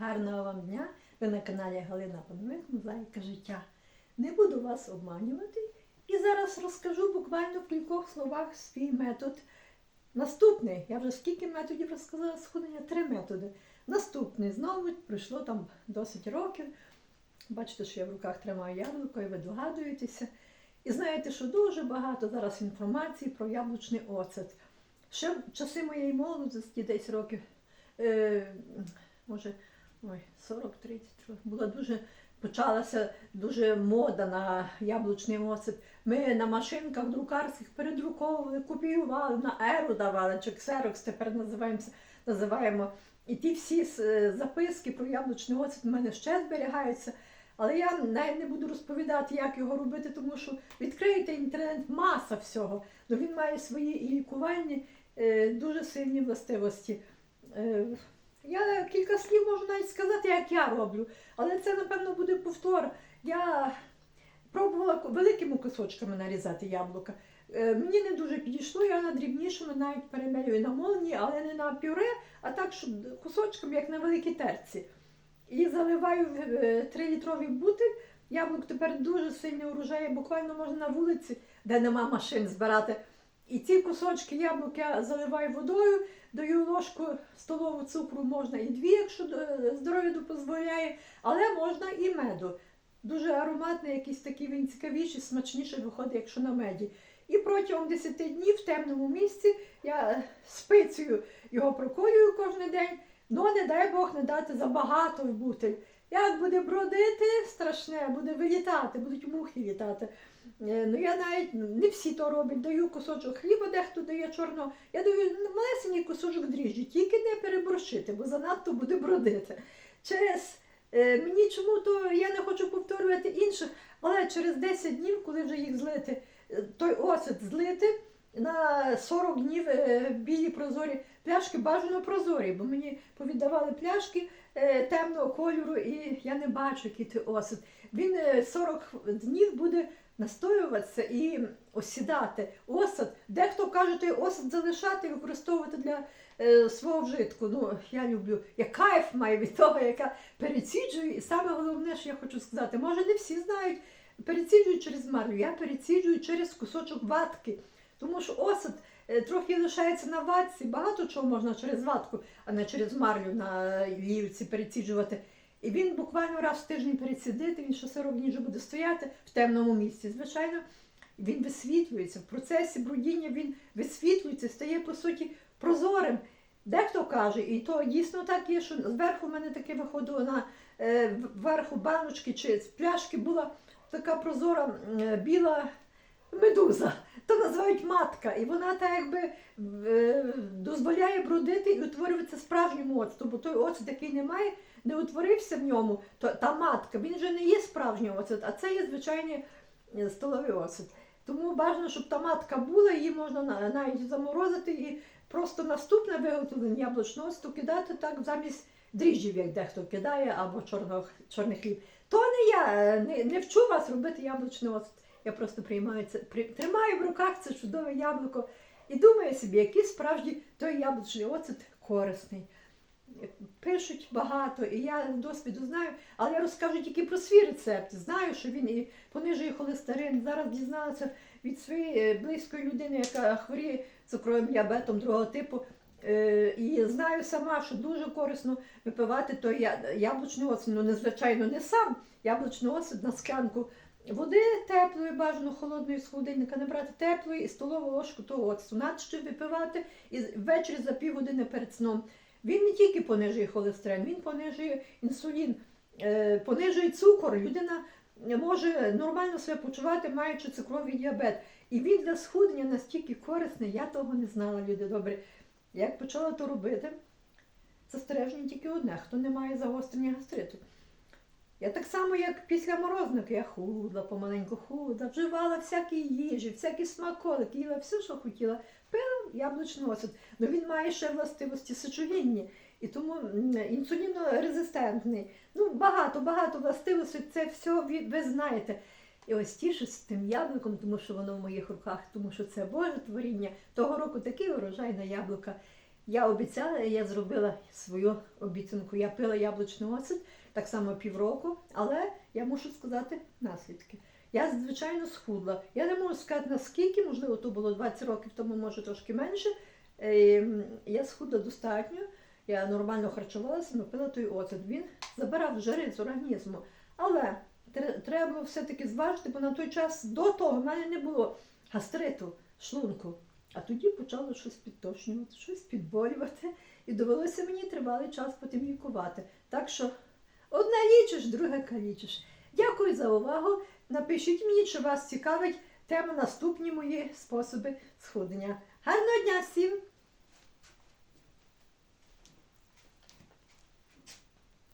Гарного вам дня! Ви на каналі Галина Пановик, Мозаїка життя. Не буду вас обманювати і зараз розкажу буквально в кількох словах свій метод. Наступний, я вже скільки методів розказала схуднення, три методи. Наступний знову пройшло там досить років. Бачите, що я в руках тримаю яблуко, і ви догадуєтеся. І знаєте, що дуже багато зараз інформації про яблучний оцет. Ще в часи моєї молодості, десь років, е, може, ой, 40-30 років, була дуже, почалася дуже мода на яблучний оцет. Ми на машинках друкарських передруковували, копіювали, на еру давали, чи ксерокс тепер називаємося, називаємо. І ті всі е, записки про яблучний оцет в мене ще зберігаються. Але я навіть не буду розповідати, як його робити, тому що відкриєте інтернет, маса всього. Ну, він має свої і лікувальні е, дуже сильні властивості. Е, я кілька слів можу навіть сказати, як я роблю, але це, напевно, буде повтор. Я пробувала великими кусочками нарізати яблука. Е, Мені не дуже підійшло, я на дрібнішими навіть перемелюю на молні, але не на пюре, а так, щоб кусочками, як на великій терці. І заливаю в 3-літровий бутиль. Яблук тепер дуже сильний урожай, буквально можна на вулиці, де нема машин збирати. І ці кусочки яблук я заливаю водою, даю ложку столову цукру, можна і дві, якщо е, здоров'я дозволяє, але можна і меду. Дуже ароматний, якийсь такий він цікавіший, смачніший виходить, якщо на меді. І протягом 10 днів в темному місці я е, спицею його проколюю кожен день. Ну, не дай Бог не дати забагато в бутиль. Як буде бродити, страшне, буде вилітати, будуть мухи літати. Е, Ну, я навіть не всі то роблять, даю кусочок хліба, дехто дає чорного. Я даю малесенький кусочок дріжджі, тільки не переборщити, бо занадто буде бродити. Через е, мені чому то я не хочу повторювати інших, але через 10 днів, коли вже їх злити, е, той оцет злити. На 40 днів е, білі прозорі пляшки бажано прозорі, бо мені повіддавали пляшки е, темного кольору, і я не бачу, який той осад. Він е, 40 днів буде настоюватися і осідати. Осад. Дехто каже, той осад залишати і використовувати для е, свого вжитку. Ну, я люблю, я кайф маю від того, яка переціджую. І саме головне, що я хочу сказати, може не всі знають, переціджую через марлю, я переціджую через кусочок ватки. Тому що осад е, трохи лишається на ватці, багато чого можна через ватку, а не через марлю на лівці переціджувати. І він буквально раз в тиждень перецідити, він ще 40 днів буде стояти в темному місці. Звичайно, він висвітлюється. В процесі брудіння він висвітлюється, стає по суті прозорим. Дехто каже, і то дійсно так є, що зверху в мене таке виходило на е, верху баночки чи з пляшки була така прозора е, біла медуза. То називають матка, і вона так якби е, дозволяє бродити і утворюватися справжнім оцтом, бо той оцет, який немає, не утворився в ньому, то та матка, він вже не є справжній оцет, а це є звичайний е, столовий оцет. Тому бажано, щоб та матка була, її можна навіть заморозити і просто наступне виготовлення яблучного оцту кидати так замість дріжджів, як дехто кидає, або чорного, чорний хліб. То не я, е, не, не вчу вас робити яблучний оцет. Я просто приймаю це, при, тримаю в руках це чудове яблуко і думаю собі, який справді той яблучний оцет корисний. Пишуть багато, і я досвіду знаю, але я розкажу тільки про свій рецепт. Знаю, що він і понижує холестерин. Зараз дізналася від своєї е, близької людини, яка хворіє цукровим діабетом другого типу. Е, І знаю сама, що дуже корисно випивати той яблучний оцет. Ну, незвичайно, не сам яблучний оцет на склянку води теплої, бажано холодної з холодильника, не брати теплої і столову ложку того оцту. Надщо випивати і ввечері за півгодини перед сном. Він не тільки понижує холестерин, він понижує інсулін, е, понижує цукор. Людина може нормально себе почувати, маючи цукровий діабет. І він для схуднення настільки корисний, я того не знала, люди добрі. Як почала то робити, застереження тільки одне, хто не має загострення гастриту. Я так само, як після морозника, я худла, помаленьку худла, вживала всякі їжі, всякі смаколики, їла все, що хотіла. Пила яблучний оцет. Ну він має ще властивості сечогінні, і тому інсулінорезистентний. Ну, багато, багато властивостей, це все ви, ви знаєте. І ось тішусь тим яблуком, тому що воно в моїх руках, тому що це Боже творіння. Того року такий урожай на яблука. Я обіцяла, я зробила свою обіцянку. Я пила яблучний оцет так само півроку, але я мушу сказати наслідки. Я, звичайно, схудла. Я не можу сказати наскільки, можливо, то було 20 років тому, може трошки менше. Ем, Я схудла достатньо, я нормально харчувалася, але пила той оцет. Він забирав жири з організму. Але треба було все-таки зважити, бо на той час до того в мене не було гастриту, шлунку. А тоді почало щось підточнювати, щось підболювати, і довелося мені тривалий час потім лікувати. Так що одне лічиш, друге калічиш. Дякую за увагу. Напишіть мені, чи вас цікавить тема наступні мої способи сходення. Гарного дня всім!